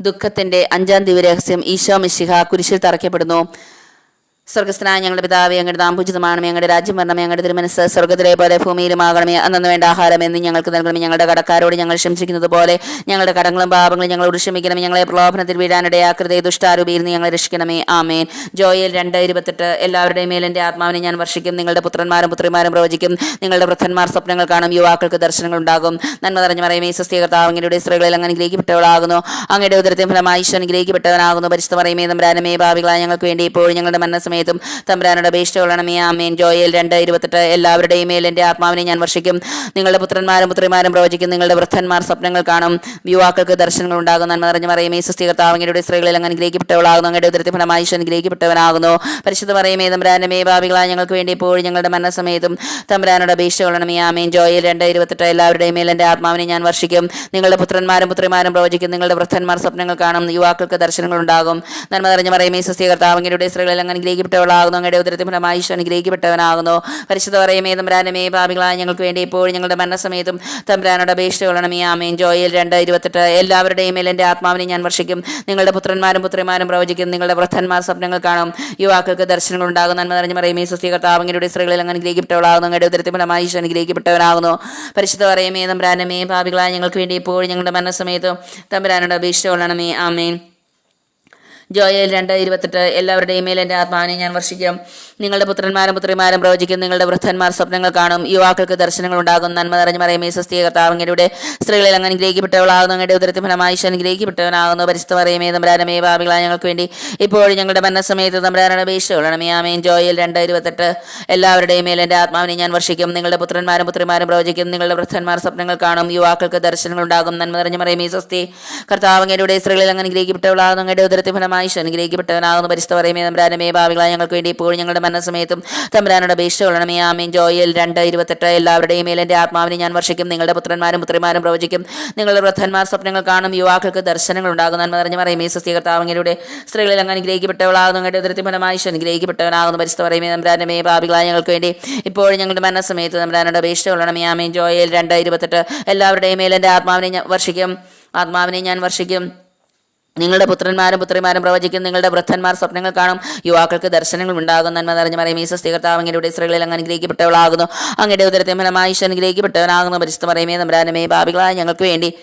ദുഃഖത്തിന്റെ അഞ്ചാം ദിവരഹസ്യം ഈശോ മിശിഹ കുരിശിൽ തറയ്ക്കപ്പെടുന്നു. സ്വർഗസ്ഥനായ ഞങ്ങളുടെ പിതാവ് ഞങ്ങളുടെ നാമ്പൂജിതമാണ് ഞങ്ങളുടെ രാജ്യം വരണമേ ഞങ്ങളുടെ തിരുമനസ് സ്വർഗത്തിലെ പോലെ ഭൂമിയിലുമാകണമേ. അന്നു വേണ്ട ആഹാരം എന്ന് ഞങ്ങൾക്ക് നൽകണമേ. ഞങ്ങളുടെ കടക്കാരോട് ഞങ്ങൾ ക്ഷമിച്ചിരിക്കുന്നത് പോലെ ഞങ്ങളുടെ കടങ്ങളും പാപങ്ങളും ഞങ്ങളോട് ക്ഷമിക്കണമേ. ഞങ്ങളെ പ്രലോഭനത്തിൽ വീഴാനിടയാക്കരുതേ ദുഷ്ടാരൂപിയിൽ നിന്ന് ഞങ്ങളെ രക്ഷിക്കണമേ. ആമേൻ. ജോയൽ രണ്ട് ഇരുപത്തെട്ട്. എല്ലാവരുടെയും മേൽ എന്റെ ആത്മാവിനെ ഞാൻ വർഷിക്കും. നിങ്ങളുടെ പുത്രന്മാരും പുത്രിമാരും പ്രവചിക്കും. നിങ്ങളുടെ വൃദ്ധന്മാർ സ്വപ്നങ്ങൾ കാണും. യുവാക്കൾക്ക് ദർശനങ്ങൾ ഉണ്ടാകും. നന്മ നിറഞ്ഞ പറയുമേ സ്വസ്ഥീകർത്താവ് അങ്ങയുടെ സ്ത്രീകളിൽ അങ്ങ് അനുഗ്രഹിക്കപ്പെട്ടവളാകുന്നു അങ്ങയുടെ ഉദരത്തെ ഫലമായി ഈശ്വരൻ അനുഗ്രഹിക്കപ്പെട്ടവനാകുന്നു പരിശുദ്ധ പറയുമേ നമ്പരാനമേ ഭാവികളായ ഞങ്ങൾക്ക് വേണ്ടി ഇപ്പോഴും ഞങ്ങളുടെ മരണസമയത്തും തമ്പരാനുടെ അപേക്ഷ കൊള്ളണമേ ആമേൻ. ജോയൽ രണ്ട് ഇരുപത്തെട്ട് എല്ലാവരുടെയും മേൽ എന്റെ ആത്മാവിനെ ഞാൻ വർഷിക്കും. നിങ്ങളുടെ പുത്രന്മാരും പുത്രിമാരും പ്രവചിക്കും. നിങ്ങളുടെ വൃദ്ധന്മാർ സ്വപ്നങ്ങൾ കാണും. യുവാക്കൾക്ക് ദർശനങ്ങൾ ഉണ്ടാകും. നന്മ നിറഞ്ഞു പറയുമേ സ്വസ്ഥീകർത്താവ് അങ്ങയുടെ സ്ത്രീകളിൽ അങ്ങ് അനുഗ്രഹിക്കപ്പെട്ടവളാകുന്നു. അങ്ങയുടെ ഉദരത്തിൽ ഫലമായി ഈശോ അനുഗ്രഹിക്കപ്പെട്ടവനാകുന്നു. പരിശുദ്ധ പറയുമേ തമ്പരാനമേ ഭാവികളായ ഞങ്ങൾക്ക് വേണ്ടി ഇപ്പോഴും ഞങ്ങളുടെ മരണസമയത്തും തമ്പരാനുടെ അപേക്ഷ കൊള്ളണമേ ആമേൻ. ജോയൽ രണ്ട് ഇരുപത്തെട്ട് എല്ലാവരുടെയും മേൽ എന്റെ ആത്മാവിനെ ഞാൻ വർഷിക്കും. നിങ്ങളുടെ പുത്രന്മാരും പുത്രിമാരും പ്രവചിക്കും. നിങ്ങളുടെ വൃദ്ധന്മാർ സ്വപ്നങ്ങൾ കാണും. യുവാക്കൾക്ക് ദർശനങ്ങൾ ഉണ്ടാകും. നന്മ നിറഞ്ഞു പറയുമേ സ്വസ്ഥീകർത്താവ് അങ്ങയുടെ സ്ത്രീകളിൽ അങ്ങ് അനുഗ്രഹിക്കപ്പെട്ടവളാകുന്നു അങ്ങയുടെ ഉദരത്തിൽ ഫലമായി ഈശോ അനുഗ്രഹിക്കപ്പെട്ടവനാകുന്നു. പരിശുദ്ധ പറയുമേ തമ്പ്രാനമേ ഭാവികളായ ഞങ്ങൾക്ക് വേണ്ടി ഇപ്പോഴും ഞങ്ങളുടെ മരണസമയത്തും തമ്പരാനോട് അപേക്ഷ കൊള്ളണമേ ആമേൻ. ജോയിൽ രണ്ട് ഇരുപത്തെട്ട് എല്ലാവരുടെയും മേൽ എന്റെ ആത്മാവിനെ ഞാൻ വർഷിക്കും. നിങ്ങളുടെ പുത്രന്മാരും പുത്രിമാരും പ്രവചിക്കും. നിങ്ങളുടെ വൃദ്ധന്മാർ സ്വപ്നങ്ങൾ കാണും. യുവാക്കൾക്ക് ദർശനങ്ങൾ ഉണ്ടാകും. നന്മ നിറഞ്ഞ പറയുമേ സ്വസ്ഥീകർത്താവ് അങ്ങയുടെ സ്ത്രീകളിൽ അങ്ങ് അനുഗ്രഹിക്കപ്പെട്ടവളാകുന്നു. അങ്ങയുടെ ഉദരത്തിൽ ഫലമായി ഈശോ അനുഗ്രഹിക്കപ്പെട്ടവനാകുന്നു. പരിശുദ്ധ പറയുമേ തമ്പ്രാനമേ ഭാവികളായ ഞങ്ങൾക്ക് വേണ്ടി ഇപ്പോഴും ഞങ്ങളുടെ മരണസമയത്തും തമ്പരാനോട് അപേക്ഷ കൊള്ളണമേ ആമേൻ. ജോയൽ രണ്ട് ഇരുപത്തെട്ട്. എല്ലാവരുടെയും മേൽ എന്റെ ആത്മാവിനെ ഞാൻ വർഷിക്കും. നിങ്ങളുടെ പുത്രന്മാരും പുത്രിമാരും പ്രവചിക്കും. നിങ്ങളുടെ വൃദ്ധന്മാർ സ്വപ്നങ്ങൾ കാണും. യുവാക്കൾക്ക് ദർശനങ്ങൾ ഉണ്ടാകും. നന്മ നിറഞ്ഞു പറയുമേ സ്വസ്തിയ കർത്താവങ്ങയുടെ സ്ത്രീകളിൽ അങ്ങനെ ഗ്രഹിക്കപ്പെട്ടവളാകുന്നു അങ്ങയുടെ ഉദരത്തിൽ ഫലമായി ഗ്രഹിക്കപ്പെട്ടവനാകുന്നു അനുഗ്രഹിക്കപ്പെട്ടവനാകുന്നു. പരിശുദ്ധ പറയുമേ തമ്പരാനമേ ഭാവികളായ ഞങ്ങൾക്ക് വേണ്ടി ഇപ്പോഴും ഞങ്ങളുടെ മരണസമയത്ത് തമ്പരാനുടെ അപേക്ഷ കൊള്ളണമേ. ആമേൻ. ജോയൽ രണ്ട് ഇരുപത്തെട്ട്. എല്ലാവരുടെയും മേൽ എന്റെ ആത്മാവിനെ ഞാൻ വർഷിക്കും. നിങ്ങളുടെ പുത്രന്മാരും പുത്രിമാരും പ്രവചിക്കും. നിങ്ങളുടെ വൃദ്ധന്മാർ സ്വപ്നങ്ങൾ കാണും. യുവാക്കൾക്ക് ദർശനങ്ങൾ ഉണ്ടാകും. നന്മ നിറഞ്ഞു പറയുമേ സ്വസ്തി കർത്താവങ്ങയുടെ സ്ത്രീകളിൽ അങ്ങനെ ഗ്രഹിക്കപ്പെട്ടവളാകുന്നു അങ്ങയുടെ ഉദരത്തിൽ ഫലമായി ഈശോ ശനുഗ്രഹിക്കപ്പെട്ടവനാകുന്നു പരിസ്ഥ പറയുമേ തമ്പരാനമേ ഭാവികളായ ഞങ്ങൾക്ക് വേണ്ടി ഇപ്പോഴും ഞങ്ങളുടെ മനസ്സമയത്തും തമ്പരാനോട് അപേക്ഷ കൊള്ളണമേ. ആമീൻ. ജോയൽ രണ്ട് ഇരുപത്തെട്ട്. എല്ലാവരുടെയും മേൽ എന്റെ ആത്മാവിനെ ഞാൻ വർഷിക്കും. നിങ്ങളുടെ പുത്രന്മാരും പുത്രിമാരും പ്രവചിക്കും. നിങ്ങളുടെ വൃദ്ധന്മാർ സ്വപ്നങ്ങൾ കാണും. യുവാക്കൾക്ക് ദർശനങ്ങൾ ഉണ്ടാകും. നന്മ നിറഞ്ഞു പറയുമേ സ്വസ്തി കർത്താവങ്ങയുടെ സ്ത്രീകളിൽ അങ്ങ് അനുഗ്രഹിക്കപ്പെട്ടവളാകുന്നു. ഞങ്ങളുടെ ഉദരത്തിൽ ശനുഗ്രഹിക്കപ്പെട്ടവനാകുന്നു പരിശുദ്ധ പറയുമേ തമ്പരാനമേ ഭാവികളായ ഞങ്ങൾക്ക് വേണ്ടി ഇപ്പോഴും ഞങ്ങളുടെ മനസ്സമയത്ത് തമ്പരാനോട് അപേക്ഷ കൊള്ളണമേ. ആമീൻ. ജോയൽ രണ്ട് ഇരുപത്തെട്ട്. എല്ലാവരുടെയും മേൽ എന്റെ ആത്മാവിനെ വർഷിക്കും. ആത്മാവിനെ ഞാൻ വർഷിക്കും. നിങ്ങളുടെ പുത്രന്മാരും പുത്രിമാരും പ്രവചിക്കും. നിങ്ങളുടെ വൃദ്ധന്മാർ സ്വപ്നങ്ങൾ കാണും. യുവാക്കൾക്ക് ദർശനങ്ങൾ ഉണ്ടാകും. നന്മ നിറഞ്ഞ മറിയമേ സ്വസ്തികർത്താവ് അങ്ങയുടെ സ്ത്രീകളിൽ അങ്ങ് അനുഗ്രഹിക്കപ്പെട്ടവളാകുന്നു. അങ്ങയുടെ ഉദരത്തെ ഫലമായി ഈശോ അനുഗ്രഹിക്കപ്പെട്ടവനാകുന്നു. പരിശുദ്ധ മറിയമേ നമ്പരാനമേ ഭാവികളായ ഞങ്ങൾക്ക് വേണ്ടി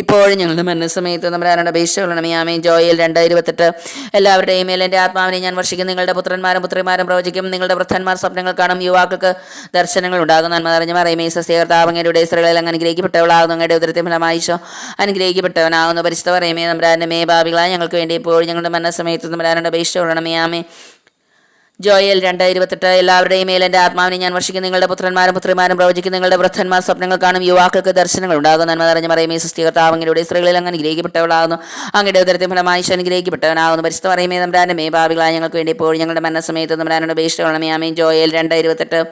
ഇപ്പോഴും ഞങ്ങളുടെ മരണസമയത്ത് നമ്മുടെ ആരുടെ കൊള്ളണമേ? ആമേ ജോയൽ രണ്ട് ഇരുപത്തെട്ട് എല്ലാവരുടെയും മേൽ എന്റെ ആത്മാവിനെ ഞാൻ വർഷിക്കും നിങ്ങളുടെ പുത്രന്മാരും പുത്രിമാരും പ്രവചിക്കും. നിങ്ങളുടെ വൃദ്ധന്മാർ സ്വപ്നങ്ങൾ കാണും. യുവാക്കൾക്ക് ദർശനങ്ങൾ ഉണ്ടാകും നന്മ നിറഞ്ഞ മറിയമേ സസ്യകർത്താവങ്ങയുടെ സ്ത്രീകളിൽ അങ്ങ് അനുഗ്രഹിക്കപ്പെട്ടവളാകുന്നു. അങ്ങയുടെ ഉദരത്തെ ഫലമായിശോ അനുഗ്രഹിക്കപ്പെട്ടവനാകുന്നു. പരിശുദ്ധ പറയുമേ നമ്മുടെ മേ ഭാവികളായ ഞങ്ങൾക്ക് വേണ്ടി ഇപ്പോഴും ഞങ്ങളുടെ മരണസമയത്ത് നമ്മുടെ ആരുടെ കൊള്ളണമേ? ആമേ ജോയൽ രണ്ട് ഇരുപത്തെട്ട് എല്ലാവരുടെയും മേൽ എന്റെ ആത്മാവിനെ ഞാൻ വർഷിക്കും. നിങ്ങളുടെ പുത്രന്മാരും പുത്രിമാരും പ്രവചിക്കും. നിങ്ങളുടെ വൃദ്ധന്മാർ സ്വപ്നങ്ങൾ കാണും. യുവാക്കൾക്ക് ദർശനങ്ങൾ ഉണ്ടാകും. നന്മ നിറഞ്ഞ പറയുമേ സൃഷ്ടികർത്താവങ്ങളുടെ സ്ത്രീകളിൽ അങ്ങനെ ഗ്രഹിക്കപ്പെട്ടവളാകുന്നു അങ്ങയുടെ ഉദരത്തെ ഫലമായി ഈശോ അനുഗ്രഹിക്കപ്പെട്ടവനാകുന്നു. പരിശുദ്ധ പറയുമേ നമ്മുടെ മേ ഭാവികളായ ഞങ്ങൾക്ക് വേണ്ടി ഇപ്പോഴും ഞങ്ങളുടെ മരണസമയത്ത് നമ്മുടെ അപേക്ഷ കൊള്ളണമേ. ആമേ ജോയൽ രണ്ട് ഇരുപത്തെട്ട്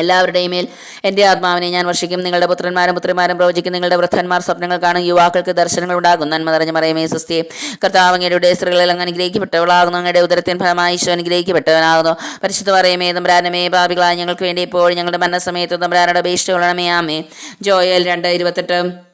എല്ലാവരുടെയും മേൽ എന്റെ ആത്മാവിനെ ഞാൻ വർഷിക്കും. നിങ്ങളുടെ പുത്രന്മാരും പുത്രിമാരും പ്രവചിക്കും. നിങ്ങളുടെ വൃദ്ധന്മാർ സ്വപ്നങ്ങൾ കാണും. യുവാക്കൾക്ക് ദർശനങ്ങൾ ഉണ്ടാകും. നന്മ നിറഞ്ഞ മറിയമേ സുസ്തി കർത്താവങ്ങയുടെ സ്ത്രീകളിൽ അങ്ങ് അനുഗ്രഹിക്കപ്പെട്ടവളാകുന്നു. അങ്ങയുടെ ഉദരത്തിൻ ഫലമായി ഈശോ അനുഗ്രഹിക്കപ്പെട്ടവനാകുന്നു. പരിശുദ്ധ പറയുമേ തമ്പ്രാനമേ ഭാവികളായ ഞങ്ങൾക്ക് വേണ്ടി ഇപ്പോൾ ഞങ്ങളുടെ മരണസമയത്ത് തമ്പ്രാനോട് അപേക്ഷ കൊള്ളണമേ. ആമേ ജോയൽ രണ്ട് ഇരുപത്തെട്ട്.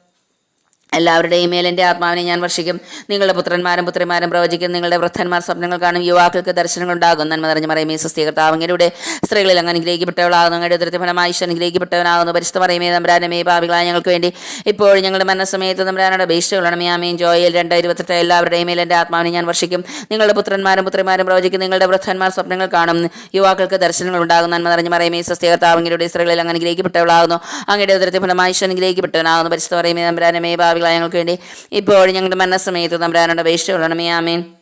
എല്ലാവരുടെയും മേൽ എന്റെ ആത്മാവിനെ ഞാൻ വർഷിക്കും. നിങ്ങളുടെ പുത്രന്മാരും പുത്രിമാരും പ്രവചിക്കും. നിങ്ങളുടെ വൃദ്ധന്മാർ സ്വപ്നങ്ങൾ കാണും. യുവാക്കൾക്ക് ദർശനങ്ങൾ ഉണ്ടാകും നന്മ നിറഞ്ഞ മറിയമേ സ്വസ്ഥീകർത്താവങ്ങയുടെ സ്ത്രീകളിൽ അങ്ങ് അനുഗ്രഹിക്കപ്പെട്ടവളാകുന്നു. അങ്ങയുടെ ഉദരത്തിൽ ഫലമായി ഈശോ അനുഗ്രഹിക്കപ്പെട്ടവനാകുന്നു. പരിശുദ്ധ പറയുമേ തമ്പരാനമേ ഭാവികളായ ഞങ്ങൾക്ക് വേണ്ടി ഇപ്പോഴും ഞങ്ങളുടെ മരണസമയത്ത് തമ്പരാനോട് അപേക്ഷ കൊള്ളണമേ ആമേൻ ജോയൽ രണ്ട് ഇരുപത്തെട്ട് എല്ലാവരുടെയും മേൽ എന്റെ ആത്മാവിനെ ഞാൻ വർഷിക്കും. നിങ്ങളുടെ പുത്രന്മാരും പുത്രിമാരും പ്രവചിക്കും. നിങ്ങളുടെ വൃദ്ധന്മാർ സ്വപ്നങ്ങൾ കാണും. യുവാക്കൾക്ക് ദർശനങ്ങൾ ഉണ്ടാകും നന്മ നിറഞ്ഞ മറിയമേ സ്വസ്ഥീകർത്താവങ്ങയുടെ സ്ത്രീകളിൽ അങ്ങ് അനുഗ്രഹിക്കപ്പെട്ടവളാകുന്നു. അങ്ങയുടെ ഉദരത്തിൽ ഫലമായി ഈശോ അനുഗ്രഹിക്കപ്പെട്ടവനാകുന്നു. പരിശുദ്ധ പറയുമേ തമ്പരാനമേ ഭാവികളായ ഞങ്ങൾക്ക് വേണ്ടി ഇപ്പോഴും ഞങ്ങളുടെ മരണസമയത്ത് തമ്പരാനോട് അപേക്ഷ കൊള്ളണമേ. ആമേൻ.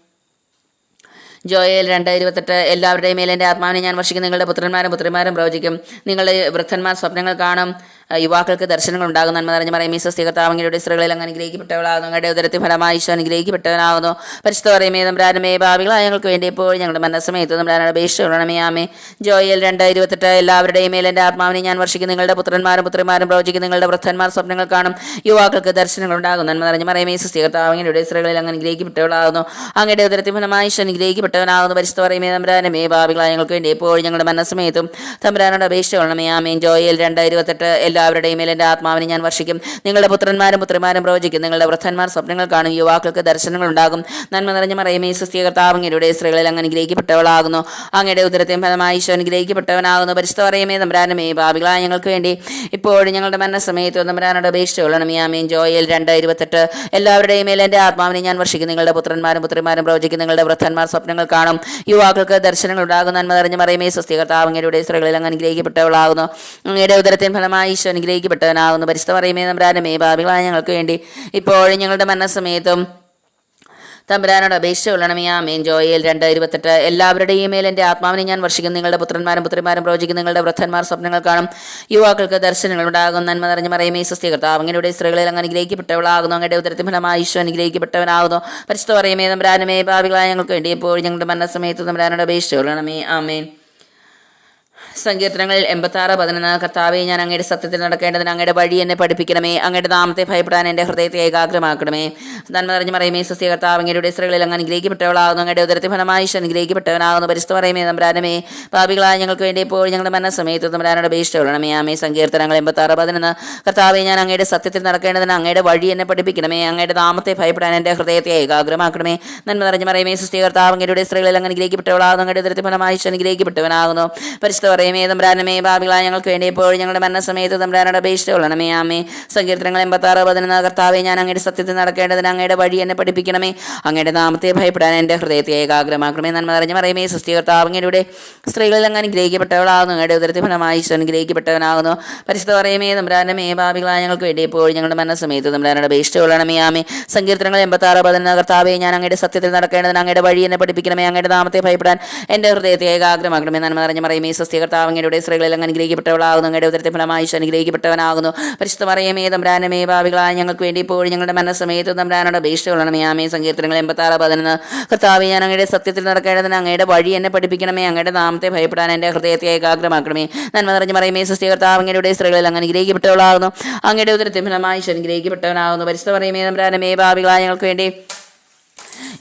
ജോയൽ രണ്ട് ഇരുപത്തെട്ട് എല്ലാവരുടെയും മേൽ എന്റെ ആത്മാവിനെ ഞാൻ വർഷിക്കും. നിങ്ങളുടെ പുത്രന്മാരും പുത്രിമാരും പ്രവചിക്കും. നിങ്ങളുടെ വൃദ്ധന്മാർ സ്വപ്നങ്ങൾ കാണും. യുവാക്കൾക്ക് ദർശനങ്ങൾ ഉണ്ടാകും. നന്മ നിറഞ്ഞ പറയും മീസസ് തികത്താവങ്ങളുടെ സ്ത്രീകളിൽ അങ്ങ് അനുഗ്രഹിക്കപ്പെട്ടവളാകുന്നു. അങ്ങയുടെ ഉദരത്തിൽ ഫലമായി ഈശോ അനുഗ്രഹിക്കപ്പെട്ടവനാകുന്നു. പരിശുദ്ധ പറയുമേ തമ്പ്രാനമേ ഭാവികളായ ഞങ്ങൾക്ക് വേണ്ടി ഇപ്പോൾ ഞങ്ങളുടെ മനസ്സമയത്ത് തമ്പ്രാനോട് അപേക്ഷ ഉണമയാമേ ജോയൽ രണ്ട് ഇരുപത്തെട്ട് എല്ലാവരുടെയും മേൽ എന്റെ ആത്മാവിനെ ഞാൻ വർഷിക്കും. നിങ്ങളുടെ പുത്രന്മാരും പുത്രിമാരും പ്രവചിക്കും. നിങ്ങളുടെ വൃദ്ധന്മാർ സ്വപ്നങ്ങൾ കാണും. യുവാക്കൾക്ക് ദർശനങ്ങൾ ഉണ്ടാകും നന്മ നിറഞ്ഞ പറയും മീസസ് തികത്താവങ്ങളുടെ സ്ത്രീകളിൽ അങ്ങ് അനുഗ്രഹിക്കപ്പെട്ടവളാകുന്നു. അങ്ങയുടെ ഉദരത്തിൽ ഫലമായി ഈശോ അനുഗ്രഹിക്കപ്പെട്ട അനുഗ്രഹിക്കപ്പെട്ടവനാകുന്നു പരിശുദ്ധ പറയുമേ തമ്പുരാനമേ ഭാവികളായ ഞങ്ങൾക്ക് വേണ്ടി എപ്പോഴും ഞങ്ങളുടെ മനസ്സമേത്തും തമ്പുരാനോട് അപേക്ഷ കൊള്ളണമേ ആമേൻ. ജോയിൽ രണ്ട് ഇരുപത്തെട്ട് എല്ലാവരുടെയും മേൽ എന്റെ ആത്മാവിനെ ഞാൻ വർഷിക്കും. നിങ്ങളുടെ പുത്രന്മാരും പുത്രിമാരും പ്രവചിക്കും. നിങ്ങളുടെ വൃദ്ധന്മാർ സ്വപ്നങ്ങൾ കാണും. യുവാക്കൾക്ക് ദർശനങ്ങൾ ഉണ്ടാകും. നന്മ നിറഞ്ഞ മറയുമേ സുസ്ഥീകർത്താവങ്ങയുടെ സ്ത്രീകളിൽ അങ്ങ് അനുഗ്രഹിക്കപ്പെട്ടവളാകുന്നു. അങ്ങയുടെ ഉദരത്തെയും ഫലമായി ഈശോ അനുഗ്രഹിക്കപ്പെട്ടവനാകുന്നു. പരിശുദ്ധ പറയുമേ തമ്പുരാനമേ ഭാവികളായ ഞങ്ങൾക്ക് വേണ്ടി ഇപ്പോഴും ഞങ്ങളുടെ മനസ്സമേത്തും തമ്പുരാനോട് അപേക്ഷ കൊള്ളണമേ ആമേൻ. ജോയിൽ രണ്ട് ഇരുപത്തെട്ട് എല്ലാവരുടെയും മേൽ എന്റെ ആത്മാവിനെ ഞാൻ വർഷിക്കും. നിങ്ങളുടെ പുത്രന്മാരും പുത്രിമാരും പ്രവചിക്കും. നിങ്ങളുടെ വൃദ്ധന്മാർ സ്വപ്നങ്ങൾ കാണും. യുവാക്കൾക്ക് ദർശനങ്ങൾ ഉണ്ടാകുന്ന നന്മ നിറഞ്ഞ സ്വസ്തികർത്താവ് അങ്ങയുടെ സ്ത്രീകളിൽ അങ്ങ് അനുഗ്രഹിക്കപ്പെട്ടവളാകുന്നു. അങ്ങയുടെ ഉദരത്തിൻ ഫലമായി ഈശോ അനുഗ്രഹിക്കപ്പെട്ടവനാകുന്നു. പരിശുദ്ധ മറിയമേ നമ്പ്രാനമേ ഭാവികളായ ഞങ്ങൾക്ക് വേണ്ടി ഇപ്പോഴും ഞങ്ങളുടെ മനസ്സമേത്തും തമ്പുരാനോട് അപേക്ഷ കൊള്ളണമേ ആമേൻ. ജോയിൽ രണ്ട് ഇരുപത്തെട്ട്. എല്ലാവരുടെയും മേൽ എന്റെ ആത്മാവിനെ ഞാൻ വർഷിക്കും നിങ്ങളുടെ പുത്രന്മാരും പുത്രിമാരും പ്രവചിക്കും നിങ്ങളുടെ വൃദ്ധന്മാർ സ്വപ്നങ്ങൾ കാണും. യുവാക്കൾക്ക് ദർശനങ്ങൾ ഉണ്ടാകും നന്മ നിറഞ്ഞ മറിയമേ സുസ്ഥീകർത്താവ് അങ്ങനെയുടെ സ്ത്രീകളിൽ അങ്ങ് അനുഗ്രഹിക്കപ്പെട്ടവളാകുന്നു. അങ്ങയുടെ ഉദരത്തിന് ഫലമായി ഈശോ അനുഗ്രഹിക്കപ്പെട്ടവനാകുന്നു. പരിശുദ്ധ പറയുമേ തമ്പുരാനമേ ഭാവികളായ ഞങ്ങൾക്ക് വേണ്ടി എപ്പോഴും ഞങ്ങളുടെ മരണസമയത്ത് തമ്പുരാനോട് അപേക്ഷ കൊള്ളണമേ ആമേൻ. സങ്കീർത്തനങ്ങളിൽ എൺപത്തി ആറ് പതിനൊന്ന് കർത്താവെ ഞാൻ അങ്ങയുടെ സത്യത്തിൽ നടക്കേണ്ടതിന് അങ്ങയുടെ വഴി എന്നെ പഠിപ്പിക്കണമേ അങ്ങയുടെ നാമത്തെ ഭയപ്പെടാൻ എന്റെ ഹൃദയത്തെ ഏകാഗ്രമാക്കണമേ. നന്മ നിറഞ്ഞു പറയുമേ സസ്യ കർത്താവ് അങ്ങയുടെ ഇസ്രകളിൽ അങ്ങ് അനുഗ്രഹിക്കപ്പെട്ടവളാകുന്നു അങ്ങയുടെ ഉദരത്തെ ഫലമായി അനുഗ്രഹിക്കപ്പെട്ടവനാകുന്നു. പരിസ്ഥ പറയുമേ നമ്പ്രാനമേ പാപികളായ ഞങ്ങൾക്ക് വേണ്ടി ഇപ്പോൾ ഞങ്ങളുടെ മനസ്സമയത്ത് നമ്പ്രാനോട് അപേക്ഷിച്ച് കൊള്ളണമേ ആമേ. സങ്കീർത്തനങ്ങൾ എൺപത്തി ആറ് പതിനൊന്ന് കർത്താവെ ഞാൻ അങ്ങയുടെ സത്യത്തിൽ നടക്കേണ്ടതിന് അങ്ങയുടെ വഴി എന്നെ പഠിപ്പിക്കണമേ അങ്ങയുടെ നാമത്തെ ഭയപ്പെടാൻ എന്റെ ഹൃദയത്തെ ഏകാഗ്രമാക്കണമേ. നന്മ നിറഞ്ഞു പറയുമേ സസ്യ കർത്താവ് അങ്ങയുടെ ഇസ്രകളിൽ അങ്ങ് അനുഗ്രഹിക്കപ്പെട്ടവളാകുന്നു അങ്ങയുടെ ഉദരത്തെ ഫലമായി അനുഗ്രഹിക്കപ്പെട്ടവനാകുന്നു. പരിസ്ഥ പറയുമേ തമ്പ്രാനമേ ഭാവികളായ ഞങ്ങൾക്ക് വേണ്ടി എപ്പോഴും ഞങ്ങളുടെ മരണസമയത്ത് തമ്പ്രാനോട് അപേക്ഷിച്ച് കൊള്ളണമേ ആമേ. സങ്കീർത്തനങ്ങൾ എൺപത്താറ് പതിനൊന്ന് കർത്താവെ ഞാൻ അങ്ങയുടെ സത്യത്തിൽ നടക്കേണ്ടതിന് അങ്ങയുടെ വഴി എന്നെ പഠിപ്പിക്കണമേ. അങ്ങയുടെ നാമത്തെ ഭയപ്പെടാൻ എന്റെ ഹൃദയത്തെ ഏകാഗ്രമാക്കണമേ നന്മ നിറഞ്ഞു പറയുമേ സൃഷ്ടി കർത്താവ് അങ്ങയുടെ സ്ത്രീകളിൽ അങ്ങ് അനുഗ്രഹിക്കപ്പെട്ടവളാകുന്നു അങ്ങയുടെ ഉദരത്തിൽ ഫലമായി അനുഗ്രഹിക്കപ്പെട്ടവനാകുന്നു. പരിശുദ്ധ പറയുമേ തമ്പ്രാനമേ ഭാവികളായ ഞങ്ങൾക്ക് വേണ്ടി എപ്പോഴും ഞങ്ങളുടെ മരണസമയത്ത് തമ്പ്രാനോട് അപേക്ഷിച്ച് കൊള്ളണമേ ആമേ. സങ്കീർത്തനങ്ങൾ എൺപത്താറ് പതിനൊന്ന് കർത്താവെ ഞാൻ അങ്ങയുടെ സത്യത്തിൽ നടക്കേണ്ടതിന് അങ്ങയുടെ വഴി എന്നെ പഠിപ്പിക്കണമേ അങ്ങയുടെ നാമത്തെ ഭയപ്പെടാൻ എന്റെ ഹൃദയത്തെ ഏകാഗ്രമാക്കണമേ നന്മ നിറഞ്ഞു പറയുമേ സസ്യ കർത്താവ് അങ്ങയുടെ സ്ത്രീകളിൽ അങ്ങ് അനുഗ്രഹിക്കപ്പെട്ടവളാകുന്നു അങ്ങയുടെ ഉദരത്തെ ഫലമായി അനുഗ്രഹിക്കപ്പെട്ടവനാകുന്നു. പരിശുദ്ധ പറയുമേ തമ്പ്രാനമേ ഭാവികളായ ഞങ്ങൾക്ക് വേണ്ടി ഇപ്പോഴും ഞങ്ങളുടെ മനസ്സമയത്ത് തമ്പ്രാനോട് അപേക്ഷ കൊള്ളണമേ ആമേ സങ്കീർത്തനങ്ങൾ എൺപത്താറ് പതിനൊന്ന്. കർത്താവ് ഞാൻ അങ്ങയുടെ സത്യത്തിൽ നടക്കേണ്ടതിന് അങ്ങയുടെ വഴി എന്നെ പഠിപ്പിക്കണമേ. അങ്ങയുടെ നാമത്തെ ഭയപ്പെടാൻ എന്റെ ഹൃദയത്തെ ഏകാഗ്രമാക്കണമേ. നന്മ നിറഞ്ഞു പറയുമേ സൃഷ്ടി കർത്താവ് അങ്ങയുടെ സ്ത്രീകളിൽ അങ്ങ് അനുഗ്രഹിക്കപ്പെട്ടവളാകുന്നു. അങ്ങയുടെ ഉദരത്തെ ഫലമായി അനുഗ്രഹിക്കപ്പെട്ടവനാകുന്നു. പരിശുദ്ധ പറയുമേ തമ്പ്രാനമേ ഭാവികളായ ഞങ്ങൾക്ക് വേണ്ടി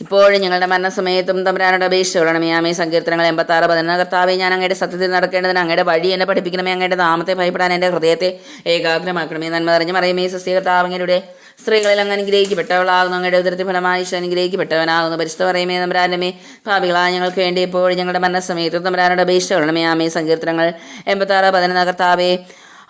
ഇപ്പോഴും ഞങ്ങളുടെ മരണസമയത്തും തമ്പുരാനോട് അപേക്ഷ കൊള്ളണമേ ആമേ സങ്കീർത്തനങ്ങൾ എൺപത്തി ആറ് പതിനൊന്ന്. കർത്താവെ ഞാൻ അങ്ങയുടെ സത്യത്തിൽ നടക്കേണ്ടതിന് അങ്ങയുടെ വഴി എന്നെ പഠിപ്പിക്കണമേ. അങ്ങയുടെ നാമത്തെ ഭയപ്പെടാൻ എന്റെ ഹൃദയത്തെ ഏകാഗ്രമാക്കണമേ. നന്മ നിറഞ്ഞ് മറിയമേ സസ്യ കർത്താവങ്ങളുടെ സ്ത്രീകളിൽ അങ്ങ് അനുഗ്രഹിക്കപ്പെട്ടവളാകുന്നു. അങ്ങയുടെ ഉദരത്തിൽ ഫലമായി അനുഗ്രഹിക്കപ്പെട്ടവനാകുന്നു. പരിശുദ്ധ പറയുമേ നമ്പരാനമേ ഭാവികളാ ഞങ്ങൾക്ക് വേണ്ടി ഇപ്പോഴും ഞങ്ങളുടെ മരണസമയത്തും തമ്പരാനോട് അപേക്ഷിച്ചോളണമേ ആമേ സങ്കീർത്തനങ്ങൾ എൺപത്തി ആറ് പതിനൊന്ന്. കർത്താവേ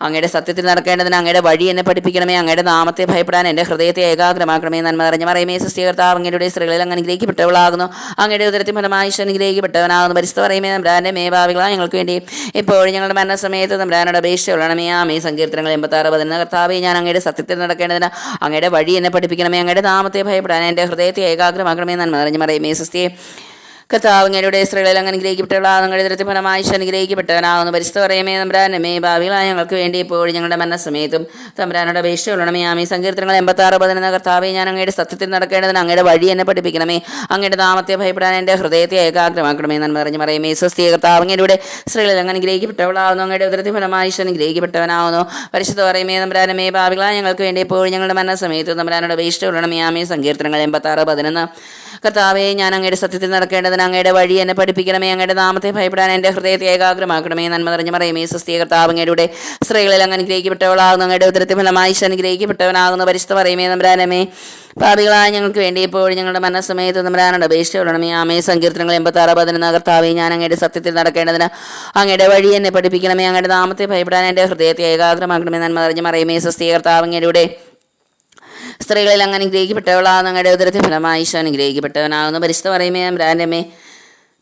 അങ്ങയുടെ സത്യത്തിൽ നടക്കേണ്ടതിന് അങ്ങയുടെ വഴി എന്നെ പഠിപ്പിക്കണമേ അങ്ങയുടെ നാമത്തെ ഭയപ്പെടാൻ എന്റെ ഹൃദയത്തെ ഏകാഗ്രമാക്കണമേ നന്മ അറിഞ്ഞ പറയുമേ സൃഷ്ടികർത്താവ് അങ്ങയുടെ സ്ത്രീകളിൽ അങ്ങ് അനുഗ്രഹിക്കപ്പെട്ടവളാകുന്നു. അങ്ങയുടെ ഉദരത്തിൽ ഫലമായി അനുഗ്രഹിക്കപ്പെട്ടവനാകുന്നു. പരിസ്ഥ പറയുമേ നമ്പ്രാന്റെ മേഭാവികളാ ഞങ്ങൾക്ക് വേണ്ടി ഇപ്പോഴും ഞങ്ങളുടെ മരണസമയത്ത് നമ്പ്രാനോട് അപേക്ഷ ഉള്ളണമേ ആമേ സങ്കീർത്തനങ്ങൾ എൺപത്തി ആറ് പതിനൊന്ന്. കർത്താവേ ഞാൻ അങ്ങയുടെ സത്യത്തിൽ നടക്കേണ്ടതിന് അങ്ങയുടെ വഴി എന്നെ പഠിപ്പിക്കണമേ അങ്ങയുടെ നാമത്തെ ഭയപ്പെടാൻ എന്റെ ഹൃദയത്തെ ഏകാഗ്രമാക്കണമേ നന്മ നിറഞ്ഞ മറിയമേ സൃഷ്ടിയെ കർത്താവ് അങ്ങയുടെ സ്ത്രീകളിൽ അങ്ങ് അനുഗ്രഹിക്കപ്പെട്ടവളാകുന്നു നിങ്ങളുടെ ദൃത്തി ഫലമായി അനുഗ്രഹിക്കപ്പെട്ടവനാകുന്നു. പരിസ്ഥ പറയുമേ തമ്പ്രാനമേ ഭാവികളായ ഞങ്ങൾക്ക് വേണ്ടി ഇപ്പോഴും ഞങ്ങളുടെ മരണസമയത്തും തമ്പ്രാനോട് അപേക്ഷയുള്ളണമേ ആമി സങ്കീർത്തനങ്ങൾ എൺപത്താറ് പതിനൊന്ന്. കർത്താവെ ഞാൻ അങ്ങയുടെ സത്യത്തിൽ നടക്കേണ്ടതിന് അങ്ങയുടെ വഴി എന്നെ പഠിപ്പിക്കണമേ. അങ്ങയുടെ നാമത്തെ ഭയപ്പെടാൻ എന്റെ ഹൃദയത്തെ ഏകാഗ്രമാക്കണമേ നന്മ പറഞ്ഞു പറയുമേ സ്വസ്തി കർത്താവ് അങ്ങയുടെ സ്ത്രീകളിൽ അങ്ങ് ഗ്രഹിക്കപ്പെട്ടവളാകുന്നു അങ്ങയുടെ ഉദരത്തി ഫലമായി അനുഗ്രഹിക്കപ്പെട്ടവനാകുന്നു. പരിശുദ്ധ പറയുമേ തമ്പ്രാനമേ ഭാവികളായ ഞങ്ങൾക്ക് വേണ്ടി ഇപ്പോഴും ഞങ്ങളുടെ മരണസമയത്തും തമ്പ്രാനോട് അപേക്ഷയുള്ളണമേ ആമി സങ്കീർത്തനങ്ങൾ എൺപത്താറ് പതിനൊന്ന്. കർത്താവെ ഞാൻ അങ്ങയുടെ സത്യത്തിൽ നടക്കേണ്ടതിന് അങ്ങയുടെ വഴി എന്നെ പഠിപ്പിക്കണമേ അങ്ങയുടെ നാമത്തെ ഭയപ്പെടാൻ എന്റെ ഹൃദയത്തെ ഏകാഗ്രമാക്കണമേ നന്മ നിറഞ്ഞു പറയുമേ. സുസ്ഥിയ കർത്താവ് അങ്ങയുടെ സ്ത്രീകളിൽ അങ്ങ് അനുഗ്രഹിക്കപ്പെട്ടവളാകുന്നു അങ്ങയുടെ ഉദരത്തിൽ ഫലമായി അനുഗ്രഹിക്കപ്പെട്ടവനാകുന്നു പരിശുദ്ധ പറയുമേ നമ്പ്രാനമേ. പാപികളായ ഞങ്ങൾക്ക് വേണ്ടി ഇപ്പോഴും ഞങ്ങളുടെ മനസ്സമയത്ത് അപേക്ഷിച്ച് വിടണമേ ആമേ സങ്കീർത്തനങ്ങൾ എൺപത്തി ആറ് പതിനൊന്ന്. കർത്താവെ ഞാൻ അങ്ങയുടെ സത്യത്തിൽ നടക്കേണ്ടതിന് അങ്ങയുടെ വഴി എന്നെ പഠിപ്പിക്കണമേ അങ്ങയുടെ നാമത്തെ ഭയപ്പെടാൻ എന്റെ ഹൃദയത്തെ ഏകാഗ്രമാക്കണമേ നന്മ നിറഞ്ഞു പറയുമേ. സുസ്ഥിയ കർത്താവ് അങ്ങയുടെ സ്ത്രീകളിൽ അങ്ങ് അനുഗ്രഹിക്കപ്പെട്ടവളാകുന്നു അങ്ങയുടെ ഉദരത്തിൽ ഫലമായി ഈശോ അനുഗ്രഹിക്കപ്പെട്ടവനാകുന്നു. പരിശുദ്ധ പറയുമേ ബ്രാൻഡമേ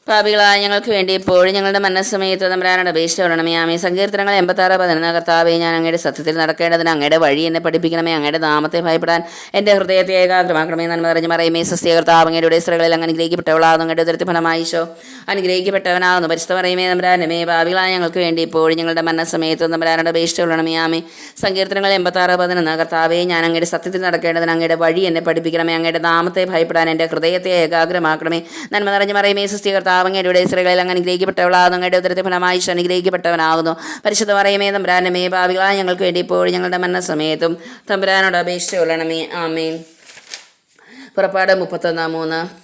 പാപികളായ ഞങ്ങൾക്ക് വേണ്ടി ഇപ്പോഴും ഞങ്ങളുടെ മനസ്സമയത്ത് തമ്പരാനോട് അപേക്ഷ വരണമേ. ആമേ സങ്കീർത്തനങ്ങൾ എൺപത്താറ് പതിനൊന്ന്. കർത്താവെ ഞാൻ അങ്ങയുടെ സത്യത്തിൽ നടക്കേണ്ടതിന് അങ്ങയുടെ വഴി എന്നെ പഠിപ്പിക്കണമേ. അങ്ങയുടെ നാമത്തെ ഭയപ്പെടാൻ എന്റെ ഹൃദയത്തെ ഏകാഗ്രമാക്കണമേ നന്മ നിറഞ്ഞു പറയുമേ സസ്യ കർത്താവ് അങ്ങയുടെ സ്ത്രീകളിൽ അങ്ങ് അനുഗ്രഹിക്കപ്പെട്ടവളാകുന്നു അങ്ങയുടെ ഉദരത്തിൽ ഫലമായിശോ അനുഗ്രഹിക്കപ്പെട്ടവനാകുന്നു. പരിശുദ്ധ പറയുമേ തമ്പ്രാനമേ പാപികളായ ഞങ്ങൾക്ക് വേണ്ടി ഇപ്പോഴും ഞങ്ങളുടെ മനസ്സമയത്ത് തമ്പ്രാനോട് അപേക്ഷ വരണമേ. ആമേ സങ്കീർത്തനങ്ങൾ എൺപത്താറ് പതിനൊന്ന്. കർത്താവെ ഞാൻ അങ്ങയുടെ സത്യത്തിൽ നടക്കേണ്ടതിന് അങ്ങയുടെ വഴി എന്നെ പഠിപ്പിക്കണമേ. അങ്ങയുടെ നാമത്തെ ഭയപ്പെടാൻ എന്റെ ഹൃദയത്തെ ഏകാഗ്രമാക്കണമേ. നന്മ നിറഞ്ഞു പറയുമേ സസ്യ അങ്ങയുടെ ഇസ്രകളിൽ അങ്ങ് അനുഗ്രഹിക്കപ്പെട്ടവളാകുന്നു. അങ്ങയുടെ ഉദരത്തെ ഫലമായി അനുഗ്രഹിക്കപ്പെട്ടവനാകുന്നു. പരിശുദ്ധ പറയുമേ തമ്പ്രാനമേ ഭാവികളായ ഞങ്ങൾക്ക് വേണ്ടി ഇപ്പോൾ ഞങ്ങളുടെ മരണസമയത്തും തമ്പ്രാനോട് അപേക്ഷിച്ചു കൊള്ളണമേ. ആമേൻ. പുറപ്പാട് മുപ്പത്തൊന്ന് മൂന്ന്.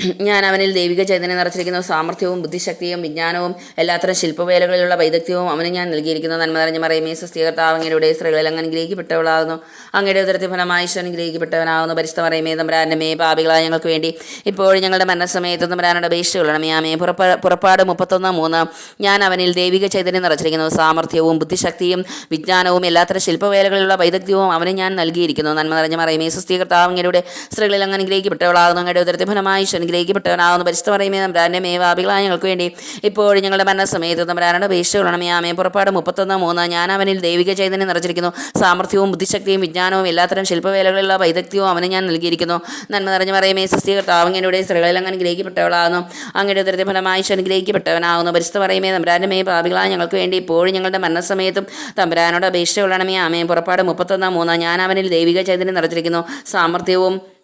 ഞാൻ അവനിൽ ദൈവിക ചൈതന്യം നിറച്ചിരിക്കുന്ന. സാമർഥ്യവും ബുദ്ധിശക്തിയും വിജ്ഞാനവും എല്ലാത്തരം ശില്പവേലകളിലുള്ള വൈദഗ്ധ്യവും അവന് ഞാൻ നൽകിയിരിക്കുന്നു. നന്മ നിറഞ്ഞ മറിയമേ സ്വസ്ഥീകർത്താവ് അങ്ങയുടെ സ്ത്രീകളിൽ അങ്ങ് അനുഗ്രഹിക്കപ്പെട്ടവളാകുന്നു. അങ്ങയുടെ ഉദരത്തിൽ ഫലമായി ഈശ്വരൻ അനുഗ്രഹിക്കപ്പെട്ടവനാകുന്നു. പരിസ്ഥ മറിയമേ തമ്പരാന്റെ മേ പാപികളായ ഞങ്ങൾക്ക് വേണ്ടി ഇപ്പോഴും ഞങ്ങളുടെ മരണസമയത്ത് തമ്പരാനുടെ അപേക്ഷകളണമേ ആമേ. പുറപ്പാട് മുപ്പത്തൊന്ന് മൂന്ന്. ഞാൻ അവനിൽ ദൈവിക ചൈതന്യം നിറച്ചിരിക്കുന്നു. സാമർഥ്യവും ബുദ്ധിശക്തിയും വിജ്ഞാനവും എല്ലാത്തരം ശില്പവേലകളിലുള്ള വൈദഗ്ധ്യവും അവന് ഞാൻ നൽകിയിരിക്കുന്നു. നന്മ നിറഞ്ഞ മറിയമേ സ്വസ്ഥീകർത്താവ് അങ്ങയുടെ സ്ത്രീകളിൽ അങ്ങ് അനുഗ്രഹിക്കപ്പെട്ടവളാകുന്നു. അങ്ങയുടെ ഉദരത്തിൽ ഫലമായി ഈശോ അനുഗ്രഹിക്കപ്പെട്ടവനാകുന്നു പരിശുദ്ധ പറയുമേ നമ്പ്രാന്റെ മേവാഭികളായ ഞങ്ങൾക്ക് വേണ്ടി ഇപ്പോഴും ഞങ്ങളുടെ മരണസമയത്ത് തമ്പരാനുടെ അപേക്ഷകളണമേ ആമേ പുറപ്പാട് മുപ്പത്തൊന്ന് മൂന്ന്. ഞാൻ അവനിൽ ദൈവിക ചൈതന്യം നിറച്ചിരിക്കുന്നു. സാമർഥ്യവും ബുദ്ധിശക്തിയും വിജ്ഞാനവും എല്ലാത്തരം ശില്പവേലകളിലുള്ള വൈദഗ്ധ്യവും അവന് ഞാൻ നൽകിയിരിക്കുന്നു. നന്മ നിറഞ്ഞു പറയുമേ സ്വസ്ഥീകർത്താവ് അങ്ങയുടെ സ്ത്രീകളിൽ അങ്ങ് അനുഗ്രഹിക്കപ്പെട്ടവളാകുന്നു. അങ്ങയുടെ ഉദരത്തെ ഫലമായി അനുഗ്രഹിക്കപ്പെട്ടവനാകുന്നു. പരിശുദ്ധ പറയുമേ തമ്പരാന്റെ മേ ഞങ്ങൾക്ക് വേണ്ടി ഇപ്പോഴും ഞങ്ങളുടെ മരണസമയത്തും തമ്പരാനോട് അപേക്ഷയുള്ളണമേ ആമേ പുറപ്പാട് മുപ്പത്തൊന്ന് മൂന്ന്. ഞാൻ അവനിൽ ദൈവിക ചൈതന്യം നിറച്ചിരിക്കുന്നു. സാമർഥ്യവും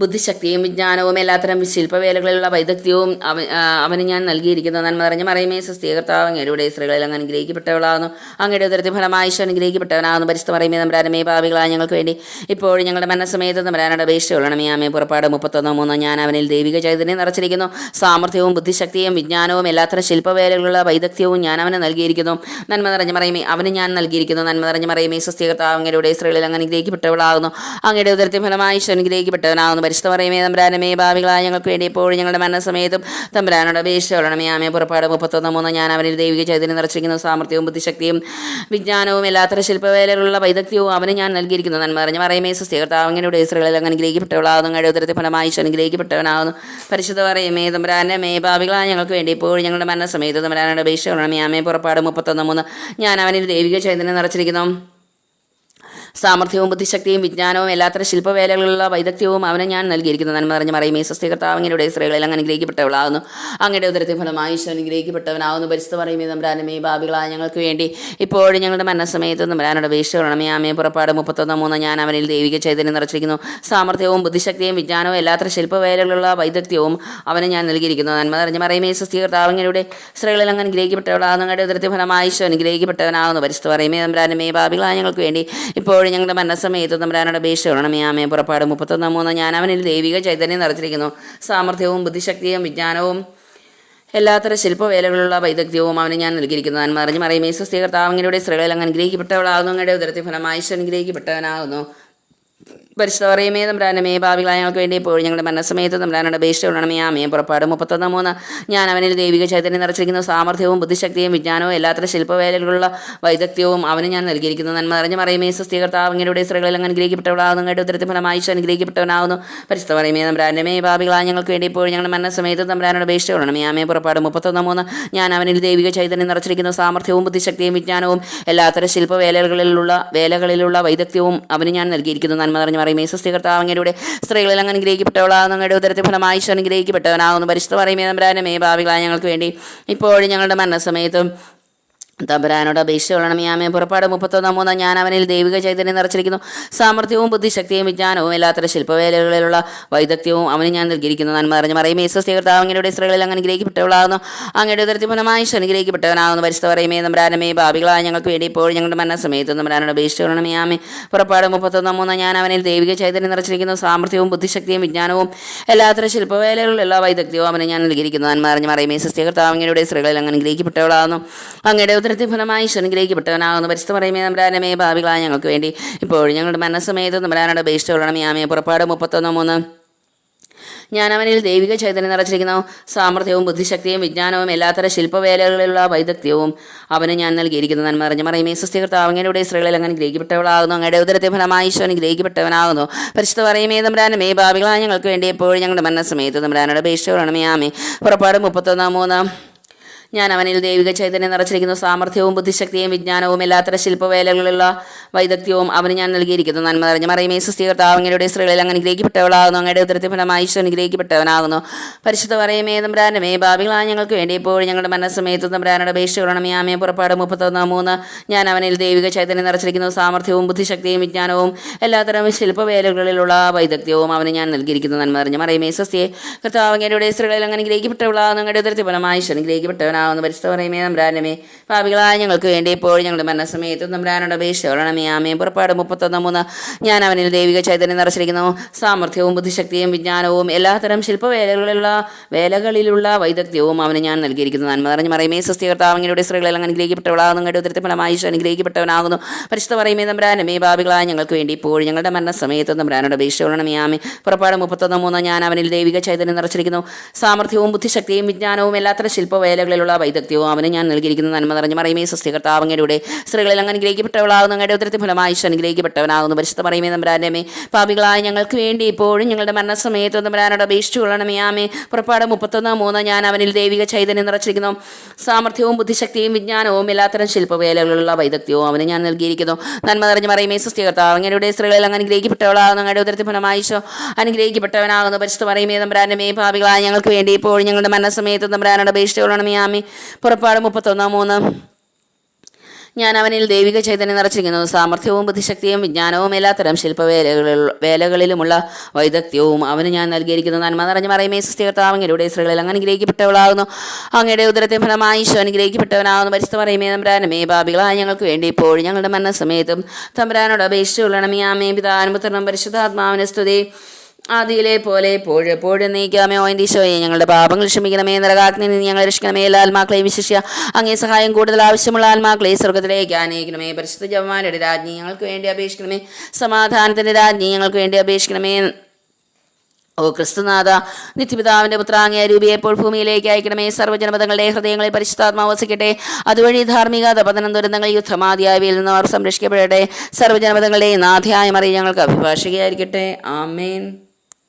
ബുദ്ധിശക്തിയും വിജ്ഞാനവും എല്ലാത്തരം ശില്പവേലകളിലുള്ള വൈദഗ്ധ്യവും അവ അവന് ഞാൻ നൽകിയിരിക്കുന്നു. നന്മ നിറഞ്ഞ മറിയമേ സ്വസ്ഥീകർത്താവ് അങ്ങയുടെ സ്ത്രീകളിൽ അങ്ങ് അനുഗ്രഹിക്കപ്പെട്ടവളാകുന്നു. അങ്ങയുടെ ഉദരത്തിൽ ഫലമായി ഈശോ അനുഗ്രഹിക്കപ്പെട്ടവനാകുന്നു. പരിശുദ്ധ മറിയമേ നമ്പരാനമേ പാപികളായ ഞങ്ങൾക്ക് വേണ്ടി ഇപ്പോഴും ഞങ്ങളുടെ മനസ്സമേത് നമ്പരാനുടെ അപേക്ഷയുള്ളണമേ ആമേ പുറപ്പാട് മുപ്പത്തൊന്നോ മൂന്നോ ഞാൻ അവനിൽ ദൈവിക ചൈതന്യം നിറച്ചിരിക്കുന്നു. സാമർഥ്യവും ബുദ്ധിശക്തിയും വിജ്ഞാനവും എല്ലാത്തരം ശില്പവേലകളുള്ള വൈദഗ്ധ്യവും ഞാൻ അവന് നൽകിയിരിക്കുന്നു. നന്മ നിറഞ്ഞ മറിയമേ അവന് ഞാൻ നൽകിയിരിക്കുന്നു. നന്മ നിറഞ്ഞ മറിയമേ സ്വസ്ഥീകർത്താവ് അങ്ങയുടെ സ്ത്രീകളിൽ അങ്ങ് അനുഗ്രഹിക്കപ്പെട്ടവളാകുന്നു. അങ്ങയുടെ ഉദരത്തിൽ ഫലമായി ഈശോ അനുഗ്രഹിക്കപ്പെട്ടവനാകുന്നു. പരിശുദ്ധ പറയുമേ തമ്പരാനമേ ഭാവികളായ ഞങ്ങൾക്ക് വേണ്ടി എപ്പോഴും ഞങ്ങളുടെ മരണസമയത്തും തമ്പരാനോട് അപേക്ഷയുള്ളണമേ ആമേ. പുറപ്പാട് മുപ്പത്തൊന്ന് മൂന്ന് ഞാൻ അവനിൽ ദൈവിക ചൈതന്യം നിറച്ചിരിക്കുന്ന സാമർഥ്യവും ബുദ്ധിശക്തിയും വിജ്ഞാനവും എല്ലാത്തരം ശില്പവേലകളുള്ള വൈദഗ്ധ്യവും അവന് ഞാൻ നൽകിയിരിക്കുന്നു നന്മ പറഞ്ഞു പറയുമേ സുസ്ഥീകർത്താവ് അങ്ങനെയുടെ സ്ത്രീകളിൽ അങ്ങ് അനുഗ്രഹിക്കപ്പെട്ടവളാകുന്നു അങ്ങയുടെ ഉദരത്തിൽ ഫലമായി അനുഗ്രഹിക്കപ്പെട്ടവനാകുന്നു പരിശുദ്ധ പറയുമേ തമ്പരാന്റെ ഭാവികളായ ഞങ്ങൾക്ക് വേണ്ടി എപ്പോഴും ഞങ്ങളുടെ മരണസമയത്ത് തമ്പരാനോട് അപേക്ഷയുള്ളണമേ ആമേ. പുറപ്പാട് മുപ്പത്തൊന്ന് മൂന്ന് ഞാൻ അവനിൽ ദൈവിക ചൈതന്യം നിറച്ചിരിക്കുന്നു. സാമർഥ്യവും ബുദ്ധിശക്തിയും വിജ്ഞാനവും എല്ലാത്തരം ശില്പവേലകളുള്ള വൈദഗ്ധ്യവും അവനെ ഞാൻ നൽകിയിരിക്കുന്നു. നന്മ നിറഞ്ഞ മറിയുമേ സ്വസ്ഥീകർത്താവ് അങ്ങയുടെ അങ്ങനെ അനുഗ്രഹിക്കപ്പെട്ടവളാകുന്നു. അങ്ങയുടെ ഉദരത്തിൽ ഫലമായി ഈശ്വരൻ അനുഗ്രഹിക്കപ്പെട്ടവനാകുന്നു. പരിശുദ്ധ പറയുമേ നമ്പരാനമേ ഭാവികളായ ഞങ്ങൾക്ക് വേണ്ടി ഇപ്പോഴും ഞങ്ങളുടെ മരണസമയത്ത് നമ്പരാനുടെ അപേക്ഷകളണമേ ആമേ പുറപ്പാട് മുപ്പത്തൊന്ന് മൂന്ന് ഞാൻ അവനിൽ ദൈവിക ചൈതന്യം നിറച്ചിരിക്കുന്നു. സാമർഥ്യവും ബുദ്ധിശക്തിയും വിജ്ഞാനവും എല്ലാത്തര ശില്പവേലകളുള്ള വൈദഗ്ധ്യവും അവനെ ഞാൻ നൽകിയിരിക്കുന്നു. നന്മ നിറഞ്ഞ മറിയുമേ സ്ത്രീകളിൽ അങ്ങനെ അനുഗ്രഹിക്കപ്പെട്ടവളാകുന്നു. അങ്ങയുടെ ഉദരത്തിൽ ഫലമായി ഈശ്വരൻ അനുഗ്രഹിക്കപ്പെട്ടവനാകുന്നു. പരിശുദ്ധ പറയുമേ നമ്പരാനമേ ഭാവികളായ ഞങ്ങൾക്ക് വേണ്ടി ഇപ്പോഴും ഞങ്ങളുടെ മനസ്സമയത്ത് തമ്പരാനോട് അപേക്ഷകളണമേ ആമേ പുറപ്പാട് മുപ്പത്തൊന്നാം മൂന്ന് ഞാൻ അവനിൽ ദൈവിക ചൈതന്യം നിറച്ചിരിക്കുന്നു. സാമർഥ്യവും ബുദ്ധിശക്തിയും വിജ്ഞാനവും എല്ലാത്തരം ശില്പവേലകളുള്ള വൈദഗ്ധ്യവും അവന് ഞാൻ നൽകിയിരിക്കുന്നു. ഞാൻ അറിഞ്ഞ് മറിയമേ സ്വസ്ഥീകർത്താവ് അങ്ങയുടെ സ്ത്രീകളിൽ അങ്ങ് അനുഗ്രഹിക്കപ്പെട്ടവളാകുന്നു. അങ്ങയുടെ ഉദരത്തിൽ ഫലമായി അനുഗ്രഹിക്കപ്പെട്ടവനാകുന്നു. പരിശുദ്ധ പറയുമേ തമ്പ്രാനമേ ഭാവികളായ ഞങ്ങൾക്ക് വേണ്ടി എപ്പോഴും ഞങ്ങളുടെ മനസ്സമയത്ത് തമ്പ്രാനോട് ആ ആമേ പുറപ്പാട് മുപ്പത്തൊന്ന് മൂന്ന്. ഞാൻ അവനിൽ ദൈവിക ചൈതന്യം നിറച്ചിരിക്കുന്ന. സാമർഥ്യവും ബുദ്ധിശക്തിയും വിജ്ഞാനവും എല്ലാത്തരം ശില്പവേലകളുള്ള വൈദഗ്ധ്യവും അവന് ഞാൻ നൽകിയിരിക്കുന്നു. നന്മ നിറഞ്ഞു പറയുമേ സ്വസ്ഥീകർത്താവ് ഇങ്ങനെയുടെ സ്ത്രീകളിൽ അങ്ങ് അനുഗ്രഹിക്കപ്പെട്ടവളാകുന്നു. അങ്ങയുടെ ഉത്തരത്തിൽ ഫലമായി അനുഗ്രഹിക്കപ്പെട്ടവനാകുന്നു. പരിശുദ്ധ പറയുമേ തമ്പ്രാനമേ ഭാവികളായ ഞങ്ങൾക്ക് വേണ്ടി എപ്പോഴും ഞങ്ങളുടെ മനസ്സമയത്ത് തമ്പ്രാനോട് ആ ആമേ പുറപ്പാട് മുപ്പത്തൊന്ന് മൂന്ന്. ഞാൻ അവനിൽ ദൈവിക ചൈതന്യം നിറച്ചിരിക്കുന്ന. സാമർഥ്യവും ബുദ്ധിശക്തിയും വിജ്ഞാനവും എല്ലാത്തരം ശില്പവേലകളിലുള്ള വേലകളിലുള്ള വൈദഗ്ധ്യവും അവന് ഞാൻ നൽകിയിരിക്കുന്നു. നന്മ നിറഞ്ഞ പറയുമേ സ്വസ്ഥീകർത്താവ് അങ്ങയുടെ സ്ത്രീകളിൽ അങ്ങ് അനുഗ്രഹിക്കപ്പെട്ടവളാകുന്നു അങ്ങയുടെ ഉദരത്തിൽ ഫലമായി ഈശ്വരൻ അനുഗ്രഹിക്കപ്പെട്ടവനാകുന്നു പരിശുദ്ധ പറയുമേ നമ്പരാനമേ ഭാവികളായ ഞങ്ങൾക്ക് വേണ്ടി. ഇപ്പോഴും ഞങ്ങളുടെ മരണസമയത്തും തമ്പരാനോട് അപേക്ഷ കൊള്ളണമേ ആമേ പുറപ്പാട് മുപ്പത്തൊന്നാം മൂന്നാം ഞാൻ അവനിൽ ദൈവിക ചൈതന്യം നിറച്ചിരിക്കുന്നു. സാമർഥ്യവും ബുദ്ധിശക്തിയും വിജ്ഞാനവും എല്ലാത്തരം ശില്പവേലകളിലുള്ള വൈദഗ്ധ്യവും അവന് ഞാൻ നൽകിയിരിക്കുന്നു. നന്മ അറിഞ്ഞ് പറയുമേ സ്വസ്ഥീകർത്താവ് അങ്ങയുടെ സ്ത്രീകളിൽ അങ്ങനെ ഗ്രഹിക്കപ്പെട്ടവളാകുന്നു അങ്ങയുടെ ഈശോ അനുഗ്രഹിക്കപ്പെട്ടവനാകുന്നു. പരിശുദ്ധ പറയുമേ തമ്പരാനമേ ഭാവികളായ ഞങ്ങൾക്ക് വേണ്ടി ഇപ്പോഴും ഞങ്ങളുടെ മരണസമയത്ത് തമ്പരാനോട് അപേക്ഷ കൊള്ളണമേ ആമേ പുറപ്പാട് മുപ്പത്തൊന്നാം മൂന്നാം ഞാൻ അവനിൽ ദൈവിക ചൈതന്യം നിറച്ചിരിക്കുന്നു. സാമർഥ്യവും ബുദ്ധിശക്തിയും വിജ്ഞാനവും എല്ലാത്തരം ശില്പവേലകളിലുള്ള വൈദഗ്ധ്യവും അവന് ഞാൻ നൽകിയിരിക്കുന്നു. നന്മ അറിഞ്ഞ് പറയുമേ സ്വസ്ഥീകർത്താവ് അങ്ങയുടെ സ്ത്രീകളിൽ അങ്ങനെ ഗ്രഹിക്കപ്പെട്ടവളാകുന്നു അങ്ങയുടെ ഉദരത്തിൽ ഫലമായി ഈശോ അനുഗ്രഹിക്കപ്പെട്ടവനാകുന്നു പരിശുദ്ധ പറയുമേ നമ്പരാനമേ ഭാവികളായ ഞങ്ങൾക്ക് വേണ്ടി ഇപ്പോഴും ഞങ്ങളുടെ മനസ്സമേത് നമ്പരാനോട് അപേക്ഷ കൊള്ളണമേ. ആമേ പുറപ്പാട് മുപ്പത്തൊന്ന് മൂന്ന്. ഞാൻ അവനിൽ ദൈവിക ചൈതന്യം നിറച്ചിരിക്കുന്നു. സാമർഥ്യവും ബുദ്ധിശക്തിയും വിജ്ഞാനവും എല്ലാത്തരം ശില്പവേലകളിലുള്ള വൈദഗ്ധ്യവും അവന് ഞാൻ നൽകിയിരിക്കുന്നു. നന്മ അറിഞ്ഞ ഈ സ്വസ്ഥീകർത്താവ് അങ്ങയുടെ സ്ത്രീകളിൽ അങ്ങനെ ഗ്രഹിക്കപ്പെട്ടവളാകുന്നു. അങ്ങയുടെ ഉദരത്തെ ഫലമായി ഈശോന് ഗ്രഹിക്കപ്പെട്ടവനാകുന്നു. പരിശുദ്ധ പറയുമേ തമ്പരാനമേ ഭാവികളായ ഞങ്ങൾക്ക് വേണ്ടി എപ്പോഴും ഞങ്ങളുടെ മനസ്സമേത്ത് തമ്പരാനോട് അപേക്ഷ കൊള്ളണമേ. ആമേ പുറപ്പാട് മുപ്പത്തൊന്നാം മൂന്ന്. ഞാൻ അവനിൽ ദൈവിക ചൈതന്യം നിറച്ചിരിക്കുന്ന. സാമർഥ്യവും ബുദ്ധിശക്തിയും വിജ്ഞാനവും എല്ലാത്തരം ശില്പവേലകളിലുള്ള വൈദഗ്ധ്യവും അവന് ഞാൻ നൽകിയിരിക്കുന്നു. നന്മ നിറഞ്ഞ മറിയമേ സുസ്ഥീകർത്താവ് അങ്ങയുടെ സ്ത്രീകളിൽ അങ്ങ് അനുഗ്രഹിക്കപ്പെട്ടവളാകുന്നു. അങ്ങയുടെ ഉത്തരത്തിൽ ഫലമായി ഈശോ അനുഗ്രഹിക്കപ്പെട്ടവനാകുന്നു. പരിശുദ്ധ പറയുമേ തമ്പ്രാനമേ ഭാവികളായ ഞങ്ങൾക്ക് വേണ്ടി ഇപ്പോഴും ഞങ്ങളുടെ മനസ്സമേത്ത് തമ്പ്രാനോട് അപേക്ഷ കൊള്ളണമേ. ആമേ പുറപ്പാട് മുപ്പത്തൊന്ന് മൂന്ന്. ഞാൻ അവനിൽ ദൈവിക ചൈതന്യം നിറച്ചിരിക്കുന്ന. സാമർഥ്യവും ബുദ്ധിശക്തിയും വിജ്ഞാനവും എല്ലാത്തരം ശില്പവേലകളിലുള്ള വൈദഗ്ധ്യവും അവന് ഞാൻ നൽകിയിരിക്കുന്നു. നന്മ നിറഞ്ഞ മറിയമേ സ്വസ്തിയെ കർത്താവ് അങ്ങയുടെ സ്ത്രീകളിൽ അങ്ങനെ അനുഗ്രഹിക്കപ്പെട്ടവളാകുന്നു. അങ്ങയുടെ ഉത്തരത്തിൽ ഫലമായി ഈശോ അനുഗ്രഹിക്കപ്പെട്ടവനാകുന്നു. രക്ഷിക്കപ്പെട്ടവനാകുന്നു പരിസ്ഥ പറയുമേ നമ്പ്രാനമേ. പാപികളായ ഞങ്ങൾക്ക് വേണ്ടി ഇപ്പോഴും ഞങ്ങളുടെ മരണസമയത്ത് നമ്പ്രാനോട് അപേക്ഷ കൊള്ളണമേ ആമേ പുറപ്പാട് മുപ്പത്തൊന്ന് മൂന്ന്. ഞാൻ അവനിൽ ദൈവിക ചൈതന്യം നിറച്ചിരിക്കുന്നു. സാമർഥ്യവും ബുദ്ധിശക്തിയും വിജ്ഞാനവും എല്ലാത്തരം ശില്പവേലകളിലുള്ള വേലകളിലുള്ള വൈദഗ്ധ്യവും അവന് ഞാൻ നൽകിയിരിക്കുന്നു. നന്മ നിറഞ്ഞു പറയുമേ സസ്യകർത്താവങ്ങളുടെ സ്ത്രീകളെല്ലാം അനുഗ്രഹിക്കപ്പെട്ടവളാകുന്നു. കേട്ടോ ഉത്തരത്തിൽ ഫലമായി അനുഗ്രഹിക്കപ്പെട്ടവനാകുന്നു. പരിശുദ്ധ പറയുമേ നമ്പ്രാനമേ പാപികളായ ഞങ്ങൾക്ക് വേണ്ടി ഇപ്പോഴും ഞങ്ങളുടെ മരണസമയത്ത് നമ്പ്രാനോട് അപേക്ഷ കൊള്ളണമേ ആമേ പുറപ്പാട് മുപ്പത്തൊന്ന് മൂന്ന്. ഞാൻ അവനിൽ ദൈവിക ചൈതന്യം നിറച്ചിരിക്കുന്നു. സാമർഥ്യവും ബുദ്ധിശക്തിയും വിജ്ഞാനവും എല്ലാത്തരം ശില്പവേലകളിലുള്ള വൈദഗ്ധ്യവും അവന് ഞാൻ നൽകിയിരിക്കുന്ന നന്മ നിറഞ്ഞു പറയുമേ സ്ത്രീകളിൽ അങ്ങ് അനുഗ്രഹിക്കപ്പെട്ടവളാകുന്നു. അങ്ങയുടെ ഉത്തരത്തിൽ ഫലമായി ഈശോ അനുഗ്രഹിക്കപ്പെട്ടവനാകുന്നു. പരിശുദ്ധ പറയുമേ നമ്പരാനമേ പാപികളായ ഞങ്ങൾക്ക് വേണ്ടി ഇപ്പോഴും ഞങ്ങളുടെ മരണസമയത്ത് നമ്പരാനോട് അപേക്ഷിച്ചു കൊള്ളണമേ ആമേ പുറപ്പാട് മുപ്പത്തൊന്ന് മൂന്ന് ഞാൻ അവനിൽ ദൈവിക ചൈതന്യം നിറച്ചിരിക്കുന്നു. സാമർഥ്യവും ബുദ്ധിശക്തിയും വിജ്ഞാനവും എല്ലാത്തരം ശില്പവേലകളിലുള്ള വൈദഗ്ധ്യവും അവന് ഞാൻ നൽകിയിരിക്കുന്നു. നന്മ നിറഞ്ഞു പറയുമേ സൃഷ്ടികർത്താവ് അങ്ങയുടെ അങ്ങ് അനുഗ്രഹിക്കപ്പെട്ടവളാകുന്നു. അങ്ങയുടെ ഉദരത്തിൽ ഫലമായിശോ അനുഗ്രഹിക്കപ്പെട്ടവനാകുന്നു. പരിശുദ്ധ പറയുമേ നമ്പരാനമേ പാപികളായ ഞങ്ങൾക്ക് വേണ്ടി ഇപ്പോഴും ഞങ്ങളുടെ മരണസമയത്ത് നമ്പരാനോട് അപേക്ഷിച്ചു കൊള്ളണമേ ആമേ പുറപ്പാട് മുപ്പത്തൊന്നാം മൂന്ന്. ഞാൻ അവനിൽ ദൈവിക ചൈതന്യം നിറച്ചിരിക്കുന്നു. സാമർഥ്യവും ബുദ്ധിശക്തിയും വിജ്ഞാനവും എല്ലാത്തരം ശില്പവേലകളിൽ വേലകളിലുമുള്ള വൈദഗ്ധ്യവും അവന് ഞാൻ നൽകിയിരിക്കുന്ന. നന്മ നിറഞ്ഞു പറയുമേ അങ്ങയുടെ സ്ത്രീകളിൽ അങ്ങനെ അനുഗ്രഹിക്കപ്പെട്ടവളാകുന്നു. അങ്ങയുടെ ഉദരത്തെ ഫലമായി ഈശോ അനുഗ്രഹിക്കപ്പെട്ടവനാകുന്നു. പരിസ്ഥ പറയുമേ തമ്പുരാനമേ ബാബികളായ ഞങ്ങൾക്ക് വേണ്ടി ഇപ്പോഴും ഞങ്ങളുടെ മരണസമയത്തും തമ്പരാനോട് അപേക്ഷിച്ചു കൊള്ളണമേ ആമേ പിതാനുപുത്രനും പരിശുദ്ധാത്മാവിനെ സ്തുതി. ആദിയിലെ പോലെ എപ്പോഴും നീക്കാമേ ഓയന്തീശോയെ ഞങ്ങളുടെ പാപങ്ങൾ ക്ഷമിക്കണമേ നരകാഗ്നി നിന്ന് ഞങ്ങളെ രക്ഷിക്കണമേ. എല്ലാ ആത്മാക്കളെയും വിശിഷ്യ അങ്ങേ സഹായം കൂടുതൽ ആവശ്യമുള്ള ആത്മാക്കളെ സ്വർഗത്തിലേക്ക് ആനയിക്കണമേ. പരിശുദ്ധ ജവാന്മാരുടെ രാജ്ഞി ഞങ്ങൾക്ക് വേണ്ടി അപേക്ഷിക്കണമേ. സമാധാനത്തിന്റെ രാജ്ഞി ഞങ്ങൾക്ക് വേണ്ടി അപേക്ഷിക്കണമേ. ഓ ക്രിസ്തുനാഥ നിത്യപിതാവിന്റെ പുത്രാങ്ങിയ രൂപിയെ ഇപ്പോൾ ഭൂമിയിലേക്ക് അയക്കണമേ. സർവജനപദങ്ങളുടെ ഹൃദയങ്ങളിൽ പരിശുദ്ധാത്മാവ് വസിക്കട്ടെ. അതുവഴി ധാർമ്മിക തപതനം ദുരന്തങ്ങൾ യുദ്ധമാതിയായവയിൽ നിന്ന് അവർ സംരക്ഷിക്കപ്പെടട്ടെ. സർവജനപദങ്ങളുടെ നാഥയായ മറി ഞങ്ങൾക്ക് അഭിഭാഷകയായിരിക്കട്ടെ. ആമേൻ.